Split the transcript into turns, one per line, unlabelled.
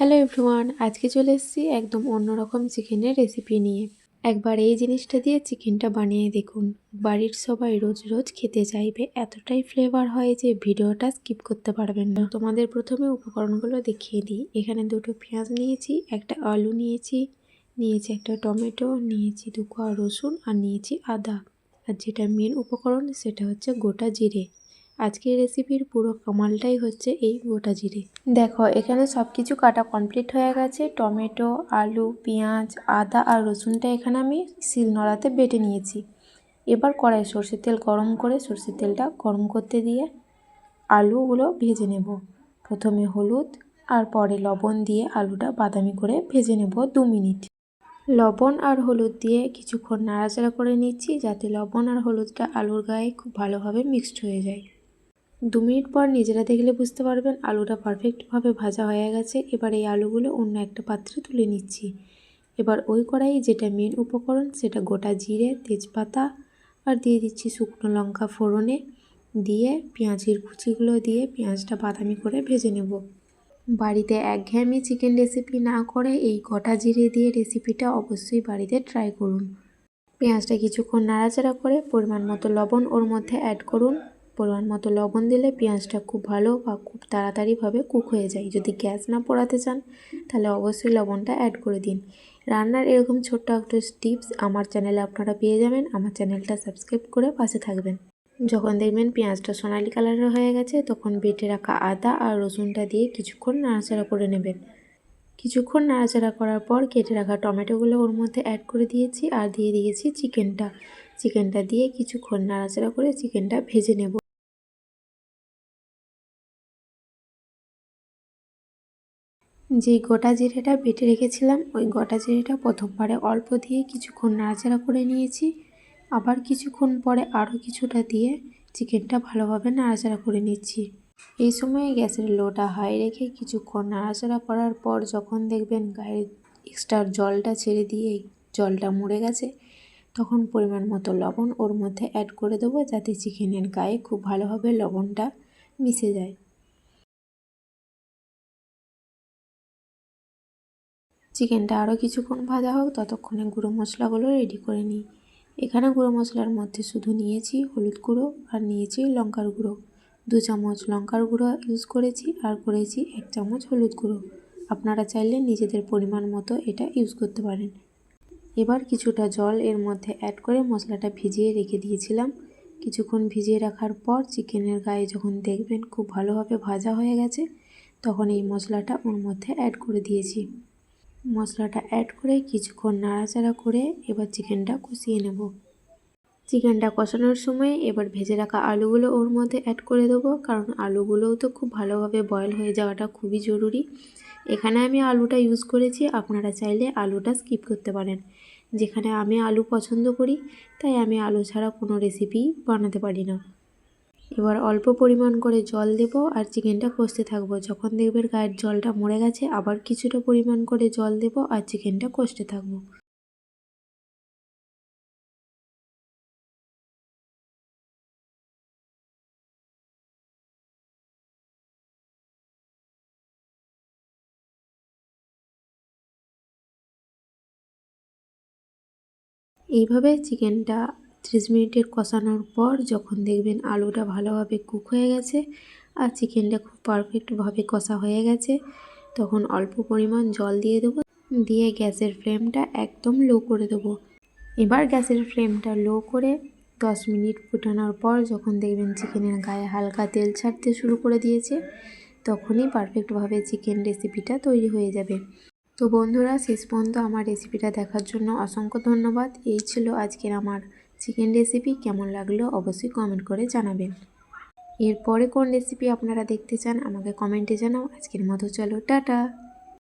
Hello everyone আজকে চলে এসেছি একদম অন্যরকম চিকেনের রেসিপি নিয়ে। একবার এই জিনিসটা দিয়ে চিকেনটা বানিয়ে দেখুন। বাড়ির সবাই রোজ রোজ খেতে চাইবে, এতটাই ফ্লেভার হয় যে ভিডিওটা স্কিপ করতে পারবেন না। তোমাদের প্রথমে উপকরণগুলো দেখিয়ে দিই। এখানে দুটো পেঁয়াজ নিয়েছি, একটা আলু নিয়েছি নিয়েছি একটা টমেটো, নিয়েছি দু কোয়া রসুন আর নিয়েছি আদা। আর যেটা মেন উপকরণ সেটা হচ্ছে গোটা জিরে। আজকের রেসিপির পুরো কামালটাই হচ্ছে এই গোটা জিরে। দেখো, এখানে সব কিছু কাটা কমপ্লিট হয়ে গেছে। টমেটো, আলু, পেঁয়াজ, আদা আর রসুনটা এখানে আমি শিল নড়াতে বেটে নিয়েছি। এবার কড়াই সর্ষের তেল গরম করে সর্ষের তেলটা গরম করতে দিয়ে আলুগুলো ভেজে নেব। প্রথমে হলুদ আর পরে লবণ দিয়ে আলুটা বাদামি করে ভেজে নেব দু মিনিট। লবণ আর হলুদ দিয়ে কিছুক্ষণ নাড়াচাড়া করে নিচ্ছি যাতে লবণ আর হলুদটা আলুর গায়ে খুব ভালোভাবে মিক্সড হয়ে যায়। দু মিনিট পর নিজেরা দেখলে বুঝতে পারবেন আলুটা পারফেক্টভাবে ভাজা হয়ে গেছে। এবার এই আলুগুলো অন্য একটা পাত্রে তুলে নিচ্ছি। এবার ওই কড়াই যেটা মেন উপকরণ সেটা গোটা জিরে, তেজপাতা আর দিয়ে দিচ্ছি শুকনো লঙ্কা ফোড়নে। দিয়ে পেঁয়াজের কুচিগুলো দিয়ে পেঁয়াজটা বাদামি করে ভেজে নেব। বাড়িতে একঘেয়েমি চিকেন রেসিপি না করে এই গোটা জিরে দিয়ে রেসিপিটা অবশ্যই বাড়িতে ট্রাই করুন। পেঁয়াজটা কিছুক্ষণ নাড়াচাড়া করে পরিমাণ মতো লবণ ওর মধ্যে অ্যাড করুন। পরিমাণ মতো লবণ দিলে পেঁয়াজটা খুব ভালো বা খুব তাড়াতাড়িভাবে কুক হয়ে যায়। যদি গ্যাস না পোড়াতে চান, তাহলে অবশ্যই লবণটা অ্যাড করে দিন। রান্নার এরকম ছোট্ট একটা টিপস আমার চ্যানেলে আপনারা পেয়ে যাবেন। আমার চ্যানেলটা সাবস্ক্রাইব করে পাশে থাকবেন। যখন দেখবেন পেঁয়াজটা সোনালি কালারের হয়ে গেছে, তখন বেটে রাখা আদা আর রসুনটা দিয়ে কিছুক্ষণ নাড়াচাড়া করে নেবেন। কিছুক্ষণ নাড়াচাড়া করার পর কেটে রাখা টমেটোগুলো ওর মধ্যে অ্যাড করে দিয়েছি আর দিয়ে দিয়েছি চিকেনটা চিকেনটা দিয়ে কিছুক্ষণ নাড়াচাড়া করে চিকেনটা ভেজে নেব। যেই গোটা জিরেটা বেটে রেখেছিলাম, ওই গোটা জিরেটা প্রথমবারে অল্প দিয়ে কিছুক্ষণ নাড়াচাড়া করে নিয়েছি। আবার কিছুক্ষণ পরে আরও কিছুটা দিয়ে চিকেনটা ভালোভাবে নাড়াচাড়া করে নিচ্ছি। এই সময়ে গ্যাসের লোটা হাই রেখে কিছুক্ষণ নাড়াচাড়া করার পর যখন দেখবেন গায়ের এক্সট্রা জলটা ছেড়ে দিয়ে জলটা মরে গেছে, তখন পরিমাণ মতো লবণ ওর মধ্যে অ্যাড করে দেবো যাতে চিকেনের গায়ে খুব ভালোভাবে লবণটা মিশে যায়। চিকেনটা আরও কিছুক্ষণ ভাজা হোক, ততক্ষণে গুঁড়ো মশলাগুলো রেডি করে নিই। এখানে গুঁড়ো মশলার মধ্যে শুধু নিয়েছি হলুদ গুঁড়ো আর নিয়েছি লঙ্কার গুঁড়ো। দু চামচ লঙ্কার গুঁড়ো ইউজ করেছি আর করেছি এক চামচ হলুদ গুঁড়ো। আপনারা চাইলে নিজেদের পরিমাণ মতো এটা ইউজ করতে পারেন। এবার কিছুটা জল এর মধ্যে অ্যাড করে মশলাটা ভিজিয়ে রেখে দিয়েছিলাম। কিছুক্ষণ ভিজিয়ে রাখার পর চিকেনের গায়ে যখন দেখবেন খুব ভালোভাবে ভাজা হয়ে গেছে, তখন এই মশলাটা ওর মধ্যে অ্যাড করে দিয়েছি। মশলাটা অ্যাড করে কিছুক্ষণ নাড়াচাড়া করে এবার চিকেনটা কষিয়ে নেব। চিকেনটা কষানোর সময় এবার ভেজে রাখা আলুগুলো ওর মধ্যে অ্যাড করে দেবো, কারণ আলুগুলোও তো খুব ভালোভাবে বয়েল হয়ে যাওয়াটা খুবই জরুরি। এখানে আমি আলুটা ইউজ করেছি, আপনারা চাইলে আলুটা স্কিপ করতে পারেন। যেখানে আমি আলু পছন্দ করি, তাই আমি আলু ছাড়া কোনো রেসিপি বানাতে পারি না। এবার অল্প পরিমাণ করে জল দেব আর চিকেনটা কষতে থাকব। যখন দেখবেন গায়ের জলটা মরে গেছে, আবার কিছুটা পরিমাণ করে জল দেব আর চিকেনটা কষতে থাকব। এইভাবে চিকেনটা ত্রিশ মিনিটের কষানোর পর যখন দেখবেন আলুটা ভালোভাবে কুক হয়ে গেছে আর চিকেনটা খুব পারফেক্টভাবে কষা হয়ে গেছে, তখন অল্প পরিমাণ জল দিয়ে দেবো। দিয়ে গ্যাসের ফ্লেমটা একদম লো করে দেবো। এবার গ্যাসের ফ্লেমটা লো করে দশ মিনিট ফুটানোর পর যখন দেখবেন চিকেনের গায়ে হালকা তেল ছাড়তে শুরু করে দিয়েছে, তখনই পারফেক্টভাবে চিকেন রেসিপিটা তৈরি হয়ে যাবে। তো বন্ধুরা, শেষ পর্যন্ত আমার রেসিপিটা দেখার জন্য অসংখ্য ধন্যবাদ। এই ছিল আজকের আমার চিকেন রেসিপি কেমন লাগল অবশ্যই কমেন্ট করে জানাবেন। এরপরে কোন রেসিপি আপনারা দেখতে চান আমাকে কমেন্টে জানাও। আজকের মতো চলো, টাটা।